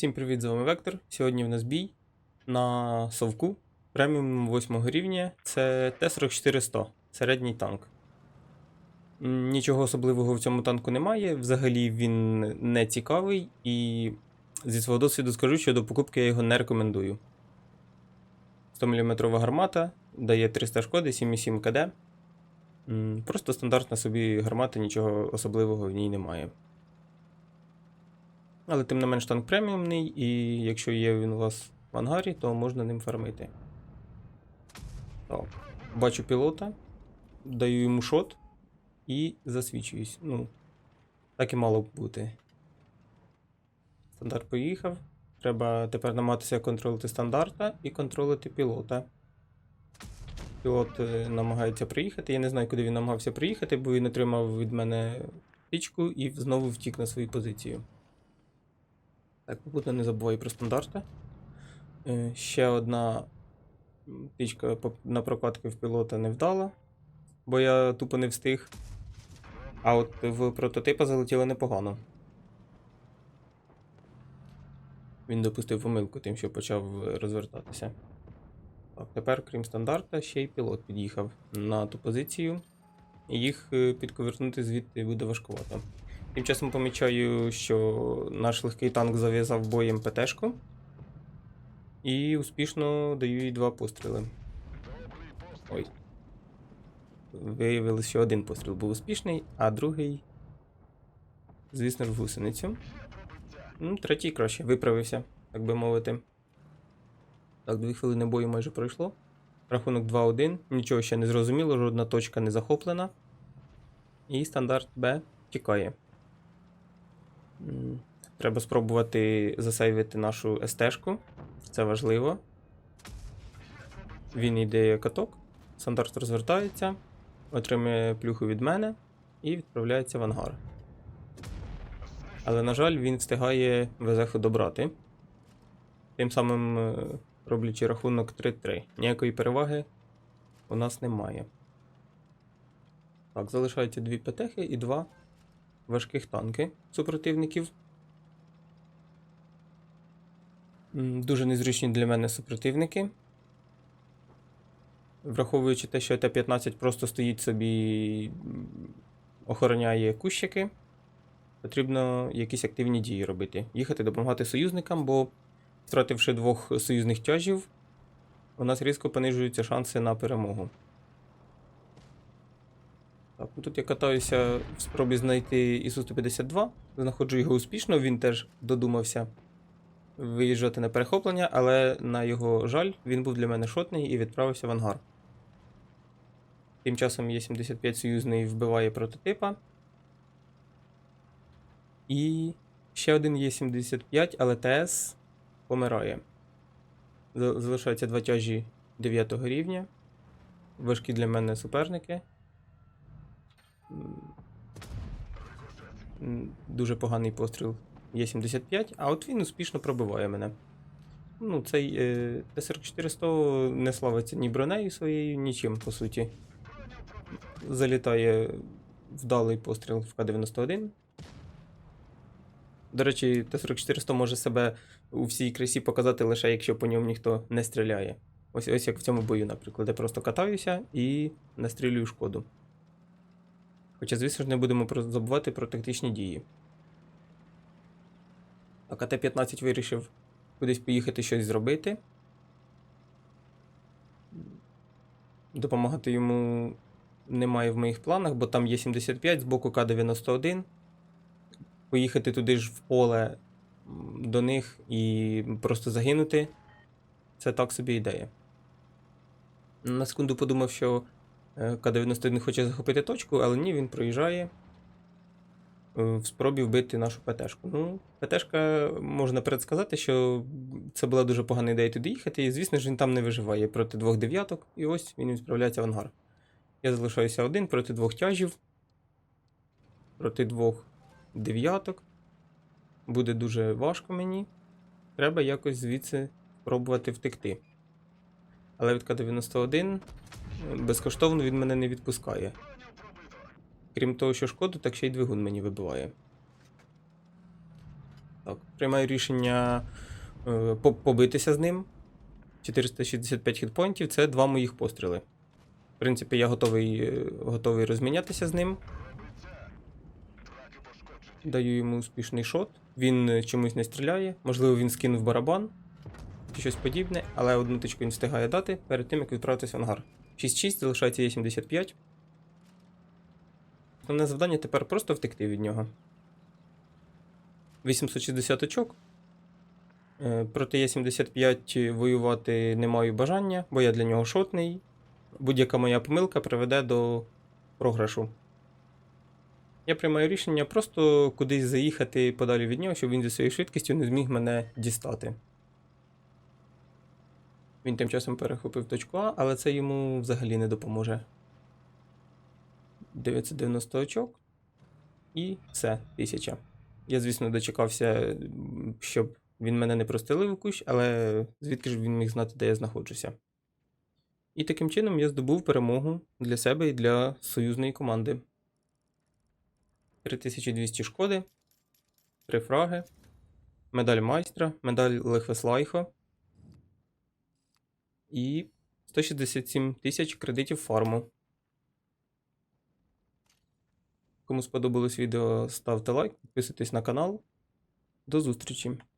Всім привіт, з вами Вектор. Сьогодні в нас бій на совку преміум 8 рівня. Це Т-44-100, середній танк. Нічого особливого в цьому танку немає. Взагалі він не цікавий, і зі свого досвіду скажу, що до покупки я його не рекомендую. 100 мм гармата, дає 300 шкоди, 7,7 КД. Просто стандартна собі гармата, нічого особливого в ній немає. Але тим не менш танк преміумний, і якщо є він у вас в ангарі, то можна ним фармити. Так. Бачу пілота, даю йому шот і засвічуюсь. Ну, так і мало б бути. Стандарт поїхав. Треба тепер намагатися контролити стандарта і контролити пілота. Пілот е, намагається приїхати. Я не знаю, куди він намагався приїхати, бо він отримав від мене птічку і знову втік на свою позицію. Так, попутно не забувай про стандарти. Е, ще одна птичка по- на прокладки в пілота не вдала, бо я тупо не встиг. А от в прототипа залетіло непогано. Він допустив помилку тим, що почав розвертатися. Так, тепер, крім стандарта, ще й пілот під'їхав на ту позицію. І їх е, підковернути звідти буде важкувато. Тим часом помічаю, що наш легкий танк зав'язав боєм ПТшку. І успішно даю їй два постріли. Ой. Виявилося, що один постріл був успішний, а другий, звісно ж, гусеницю. Ну, третій краще виправився, так би мовити. Так, дві хвилини бою майже пройшло. Рахунок 2-1. Нічого ще не зрозуміло, жодна точка не захоплена. І стандарт Б тікає. Треба спробувати засейвити нашу СТ-шку. Це важливо. Він йде каток. Стандарт розвертається, отримує плюху від мене і відправляється в ангар. Але, на жаль, він встигає ВЗХу добрати. Тим самим е, роблячи рахунок 3-3. Ніякої переваги у нас немає. Так, залишаються дві петехи і два важких танки супротивників. Дуже незручні для мене супротивники. Враховуючи те, що Т-15 просто стоїть собі, охороняє кущики, потрібно якісь активні дії робити. Їхати допомагати союзникам, бо втративши двох союзних тяжів, у нас різко понижуються шанси на перемогу. Ну тут я катаюся в спробі знайти Ісу-152. Знаходжу його успішно, він теж додумався виїжджати на перехоплення, але на його жаль, він був для мене шотний і відправився в ангар. Тим часом Є-75 союзний вбиває прототипа. І ще один Є-75, але ТС помирає. За- Залишаються два тяжі 9 рівня. Важкі для мене суперники. Дуже поганий постріл Є-75, а от він успішно пробиває мене. Ну, цей е, Т-44-100 не славиться ні бронею своєю, нічим, по суті. Залітає вдалий постріл в К-91. До речі, Т-44-100 може себе у всій красі показати лише якщо по ньому ніхто не стріляє. Ось ось як в цьому бою, наприклад. Я просто катаюся і настрілюю шкоду. Хоча, звісно ж, не будемо забувати про тактичні дії. А КТ-15 вирішив кудись поїхати щось зробити. Допомагати йому немає в моїх планах, бо там є 75 з боку К-91. Поїхати туди ж в поле до них і просто загинути. Це так собі ідея. На секунду подумав, що К-91 хоче захопити точку, але ні, він проїжджає е, в спробі вбити нашу ПТшку. Ну, ПТшка можна предсказати, що це була дуже погана ідея туди їхати, і звісно ж він там не виживає проти двох дев'яток, і ось він відправляється в ангар. Я залишаюся один проти двох тяжів, проти двох дев'яток. Буде дуже важко мені. Треба якось звідси пробувати втекти. Але від К-91 е, безкоштовно він мене не відпускає. Крім того, що шкоду, так ще й двигун мені вибиває. Так. Приймаю рішення е, побитися з ним. 465 хітпоінтів це два моїх постріли. В принципі, я готовий, е, готовий розмінятися з ним. Даю йому успішний шот. Він е, чомусь не стріляє. Можливо, він скинув барабан чи щось подібне, але одну тичку він встигає дати перед тим, як відправитися в ангар. 6-6, залишається є 75. Основне завдання тепер просто втекти від нього. 860 очок. Е, Проти Є75 воювати не маю бажання, бо я для нього шотний. Будь-яка моя помилка приведе до програшу. Я приймаю рішення просто кудись заїхати подалі від нього, щоб він зі своєю швидкістю не зміг мене дістати. Він тим часом перехопив точку але це йому взагалі не допоможе. 990 очок. І все, 1000. Я, звісно, дочекався, щоб він мене не прострелив у кущ, але звідки ж він міг знати, де я знаходжуся. І таким чином я здобув перемогу для себе і для союзної команди. 3200 шкоди, 3 фраги, медаль майстра, медаль Лехвеслайха і 167 тисяч кредитів фарму. Кому сподобалось відео, ставте лайк, підписуйтесь на канал. До зустрічі!